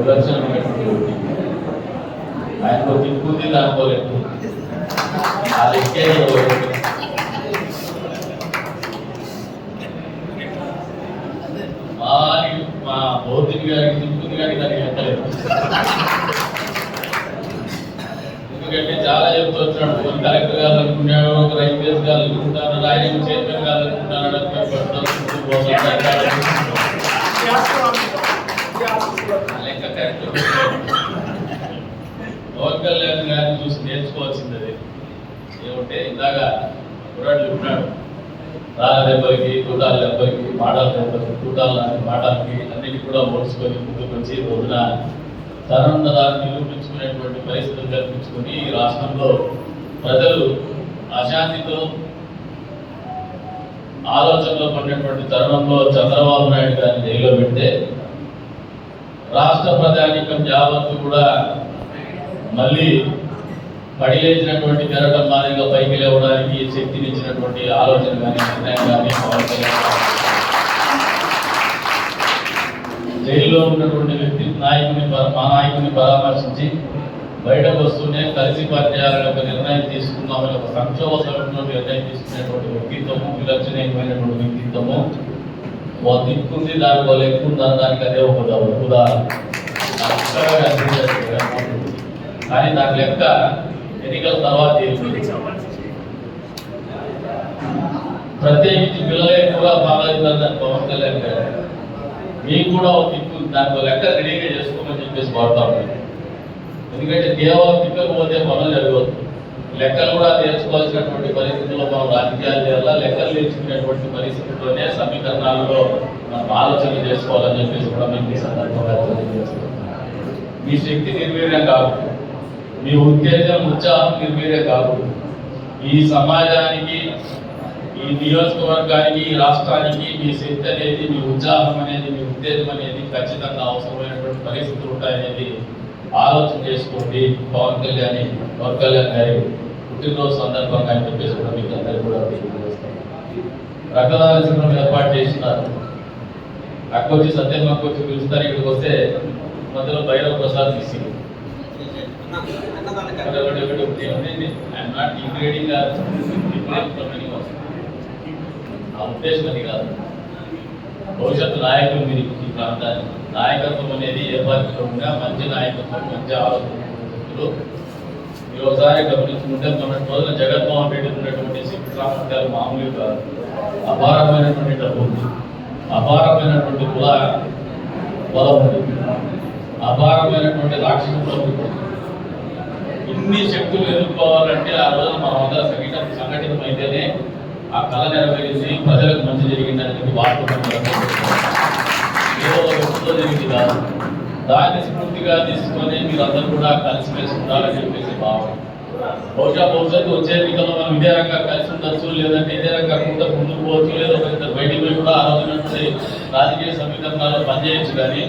నిదర్శనమైనటువంటి పెట్టుకుంటుంది ఆయనకు తిప్పుంది దానికోలేదు ఆ లెక్కే మా భౌతిక గారికి తిప్పుంది కానీ దానికి ఎక్కలేదు ఎందుకంటే చాలా చెప్తూ వచ్చినాడు ఒక కలెక్టర్ గారు అనుకున్నాడు ఒక రైల్వేస్ గారు కావాలనుకుంటాను ఆయన చైర్మన్ కావాలనుకుంటాడు లెక్క పవన్ కళ్యాణ్ గారిని చూసి నేర్చుకోవాల్సింది. అది ఏమంటే ఇందాక కుర్రాడు చెప్పినాడు రాళ్ళ దెబ్బలకి కూటాల దెబ్బలకి మాటల దెబ్బలకి తూటాల మాటలకి అన్నిటి కూడా మోసుకొని ముందుకు వచ్చి ఈ రోజున తనంతరాన్ని నిరూపించుకునేటువంటి పరిస్థితులు కల్పించుకొని ఈ రాష్ట్రంలో ప్రజలు అశాంతితో ఆలోచనలో పడినటువంటి తరుణంలో చంద్రబాబు నాయుడు గారిని జైల్లో పెడితే రాష్ట్ర ప్రజానీకం యావత్తు కూడా మళ్ళీ పడిలేచినటువంటి జరగడం మాదిరిగా పైకి లేవడానికి శక్తినిచ్చినటువంటి ఆలోచన కానీ నిర్ణయం కానీ జైల్లో ఉన్నటువంటి వ్యక్తి నాయకుని మా నాయకుని పరామర్శించి బయటకు వస్తూనే కలిసి పనిచేయాలని ఒక నిర్ణయం తీసుకున్నామని ఒక సంక్షోభ సమయంలో నిర్ణయం తీసుకునేటువంటి వ్యక్తిత్వము విలక్షణమైనటువంటి వ్యక్తిత్వము. ఓ దిక్కుంది దానికి ఒక లెక్క దానికి అదే ఒక ఉదాహరణ. కానీ దాని లెక్క ఎన్నికల తర్వాత ప్రత్యేకించి పిల్లలే కూడా బాగా పవన్ కళ్యాణ్ గారు. మీకు కూడా ఒక దిక్కు దాని లెక్క రెడీగా చేసుకోమని చెప్పేసి కోరుతా ఎందుకంటే కేవలం దిక్కకు పోతే పనులు జరగవద్దు. లెక్కలు కూడా నేర్చుకోవాల్సినటువంటి పరిస్థితుల్లో మనం రాజకీయాలు చేయాలా? లెక్కలు నేర్చుకునేటువంటి పరిస్థితుల్లోనే సమీకరణాలలో మనం ఆలోచన చేసుకోవాలని చెప్పేసి కూడా మీకు ఈ సందర్భంగా తెలియజేస్తున్నాం మీ శక్తి నిర్వీర్యం కాదు. మీ ఉత్తేజం ఉత్సాహం నిర్వీర్యం కాదు. ఈ సమాజానికి ఈ నియోజకవర్గానికి ఈ రాష్ట్రానికి మీ శక్తి అనేది మీ ఉత్సాహం అనేది మీ ఉత్తేజం అనేది ఖచ్చితంగా అవసరమైనటువంటి పరిస్థితులు ఉంటాయనేది ఆలోచన చేసుకోండి. పవన్ కళ్యాణ్ పవన్ కళ్యాణ్ గారి పుట్టినరోజు సందర్భంగా అని చెప్పేసి కూడా మీకు అందరికీ కూడా రక్తదాన శిబిరం ఏర్పాటు చేసినారు. అక్కొచ్చి సత్యం అక్కొచ్చి పిలుస్తారు. ఇక్కడికి వస్తే మధ్యలో భైరవ ప్రసాద్ తీసి ఆ ఉద్దేశం అది కాదు భవిష్యత్తు నాయకులు మీరు ఈ ప్రాంతాన్ని నాయకత్వం అనేది ఏ పార్టీలో ఉన్నా మంచి నాయకత్వం మంచి ఆలోచనలు మీరు ఒకసారి గమనించుకుంటే మొన్నటి రోజున జగన్మోహన్ రెడ్డి ఉన్నటువంటి శక్తి సామర్థ్యాలు మామూలు కాదు అపారమైనటువంటి డబ్బు అపారమైనటువంటి కుల బలం అపారమైనటువంటి రాక్షస బలం ఇన్ని శక్తులు ఎదుర్కోవాలంటే ఆ రోజున మనం అందరం సంఘటన సంఘటితమైతేనే ఆ కళ నెరవేరింది ప్రజలకు మంచి జరిగింది అనేది వాస్తవం ఏదో వ్యక్తితో జరిగింది కాదు. దాన్ని స్ఫూర్తిగా తీసుకొని మీరందరూ కూడా కలిసిమెలిసి ఉండాలని చెప్పేసి భావం బహుశా భవిష్యత్తు వచ్చే ఎన్నికల్లో మనం ఇదే రకంగా కలిసి ఉండొచ్చు లేదంటే ఇదే రకంగా కాకుండా ముందుకు పోవచ్చు లేదా బయటికి పోయి కూడా ఆ రోజునటువంటి రాజకీయ సమీకరణాలు పనిచేయచ్చు కానీ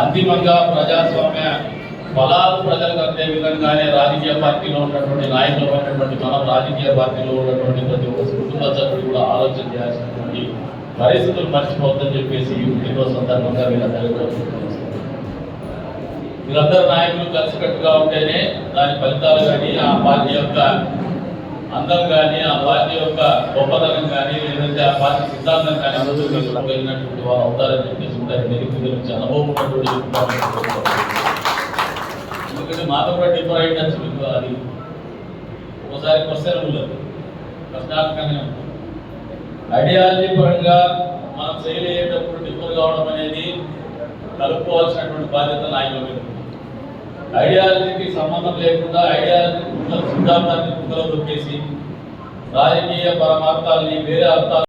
అంతిమంగా ప్రజాస్వామ్య ఫలాలు ప్రజలకు అందే విధంగానే రాజకీయ పార్టీలో ఉన్నటువంటి నాయకులు ఉన్నటువంటి మనం రాజకీయ పార్టీలో ఉన్నటువంటి ప్రతి ఒక్క కుటుంబ సభ్యుడు కూడా ఆలోచన చేయాల్సినటువంటి పరిస్థితులు మర్చిపోవద్దని చెప్పేసి ఈ పుట్టినరోజు సందర్భంగా వీళ్ళందరూ కూడా పిలుపునిస్తున్నాను. వీళ్ళందరూ నాయకులు కలిసికట్టుగా ఉంటేనే దాని ఫలితాలు కానీ ఆ పార్టీ యొక్క అందం కానీ ఆ పార్టీ యొక్క గొప్పతనం కానీ లేదంటే ఆ పార్టీ సిద్ధాంతం కానీ ముందుకు తీసుకువెళ్ళినటువంటి వారు అవుతారని చెప్పేసి కూడా నిరుపేద నుంచి అనుభవం ఉన్నటువంటి ఎందుకంటే మాతో కూడా డిఫర్ అయ్యి మీకు అది ఒకసారి క్వశ్చన్ ఉండదు ప్రశ్నాత్మకంగానే ఉంటుంది ఐడియాలజీ పరంగా మనం శైలి అయ్యేటప్పుడు డిఫర్ కావడం అనేది కలుపుకోవాల్సినటువంటి బాధ్యత నాయకుల మీద ఐడియాలజీకి సంబంధం లేకుండా ఐడియాలజీ సిద్ధాంతాన్ని కుక్కలో దొక్కేసి రాజకీయ పరమార్థాలని వేరే అర్థాలు